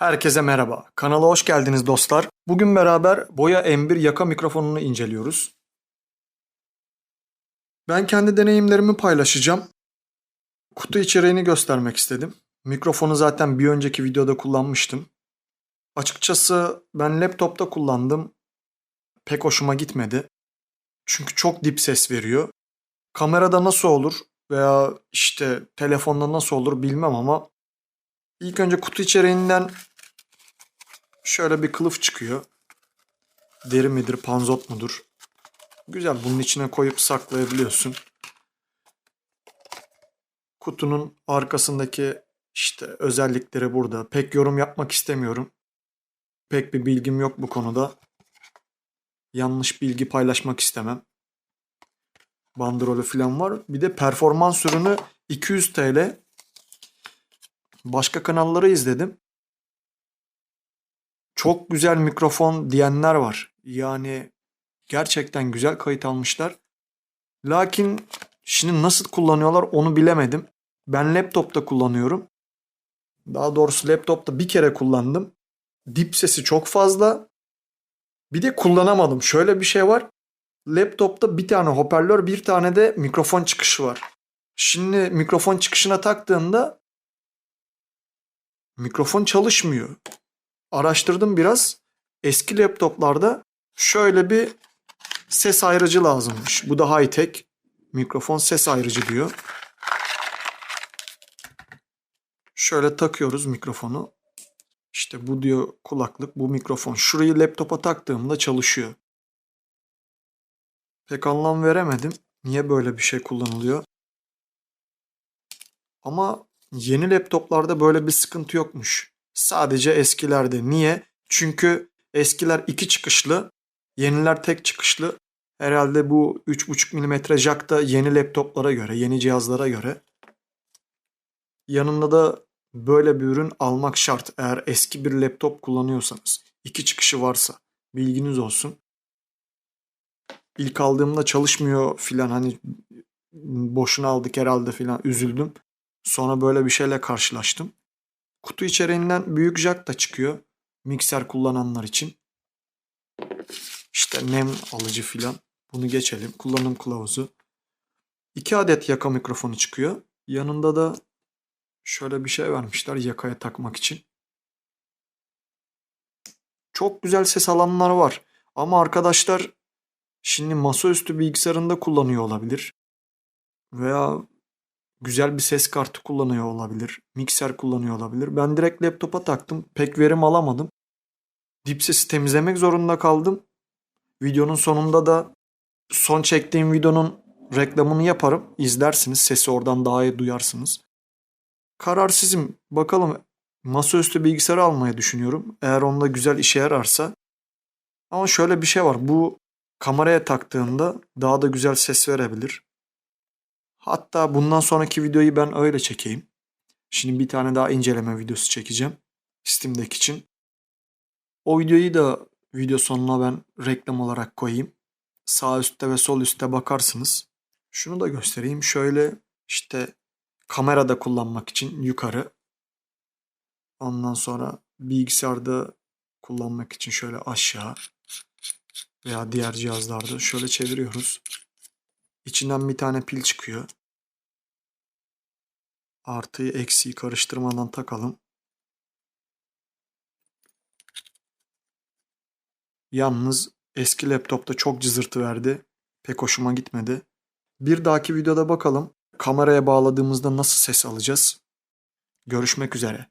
Herkese merhaba. Kanala hoş geldiniz dostlar. Bugün beraber Boya M1 yaka mikrofonunu inceliyoruz. Ben kendi deneyimlerimi paylaşacağım. Kutu içeriğini göstermek istedim. Mikrofonu zaten bir önceki videoda kullanmıştım. Açıkçası ben laptopta kullandım. Pek hoşuma gitmedi. Çünkü çok dip ses veriyor. Kamerada nasıl olur veya işte telefonda nasıl olur bilmem ama ilk önce kutu içeriğinden şöyle bir kılıf çıkıyor. Deri midir, panzot mudur? Güzel bunun içine koyup saklayabiliyorsun. Kutunun arkasındaki işte özellikleri burada. Pek yorum yapmak istemiyorum. Pek bir bilgim yok bu konuda. Yanlış bilgi paylaşmak istemem. Bandrolü falan var. Bir de performans ürünü 200 TL. Başka kanalları izledim. Çok güzel mikrofon diyenler var. Yani gerçekten güzel kayıt almışlar. Lakin şimdi nasıl kullanıyorlar onu bilemedim. Ben laptopta kullanıyorum. Daha doğrusu laptopta bir kere kullandım. Dip sesi çok fazla. Bir de kullanamadım. Şöyle bir şey var. Laptopta bir tane hoparlör, bir tane de mikrofon çıkışı var. Şimdi mikrofon çıkışına taktığımda mikrofon çalışmıyor. Araştırdım biraz. Eski laptoplarda şöyle bir ses ayrıcı lazımmış. Bu da high tech. Mikrofon ses ayrıcı diyor. Şöyle takıyoruz mikrofonu. İşte bu diyor kulaklık, bu mikrofon. Şurayı laptopa taktığımda çalışıyor. Pek anlam veremedim. Niye böyle bir şey kullanılıyor? Ama yeni laptoplarda böyle bir sıkıntı yokmuş. Sadece eskilerde. Niye? Çünkü eskiler iki çıkışlı, yeniler tek çıkışlı. Herhalde bu 3.5 mm jack da yeni laptoplara göre, yeni cihazlara göre. Yanında da böyle bir ürün almak şart eğer eski bir laptop kullanıyorsanız. iki çıkışı varsa bilginiz olsun. İlk aldığımda çalışmıyor filan hani boşuna aldık herhalde filan üzüldüm. Sonra böyle bir şeyle karşılaştım. Kutu içeriğinden büyük jack da çıkıyor. Mikser kullananlar için. İşte nem alıcı filan. Bunu geçelim. Kullanım kılavuzu. İki adet yaka mikrofonu çıkıyor. Yanında da şöyle bir şey vermişler yakaya takmak için. Çok güzel ses alanlar var. Ama arkadaşlar şimdi masaüstü bilgisayarında kullanıyor olabilir. Veya güzel bir ses kartı kullanıyor olabilir. Mikser kullanıyor olabilir. Ben direkt laptopa taktım. Pek verim alamadım. Dip sesi temizlemek zorunda kaldım. Videonun sonunda da son çektiğim videonun reklamını yaparım. İzlersiniz. Sesi oradan daha iyi duyarsınız. Karar sizin. Bakalım masaüstü bilgisayar almayı düşünüyorum. Eğer onda güzel işe yararsa. Ama şöyle bir şey var. Bu kameraya taktığında daha da güzel ses verebilir. Hatta bundan sonraki videoyu ben öyle çekeyim. Şimdi bir tane daha inceleme videosu çekeceğim. Steam'deki için. O videoyu da video sonuna ben reklam olarak koyayım. Sağ üstte ve sol üstte bakarsınız. Şunu da göstereyim. Şöyle işte kamerada kullanmak için yukarı. Ondan sonra bilgisayarda kullanmak için şöyle aşağı veya diğer cihazlarda şöyle çeviriyoruz. İçinden bir tane pil çıkıyor. Artıyı eksiği karıştırmadan takalım. Yalnız eski laptopta çok cızırtı verdi. Pek hoşuma gitmedi. Bir dahaki videoda bakalım kameraya bağladığımızda nasıl ses alacağız. Görüşmek üzere.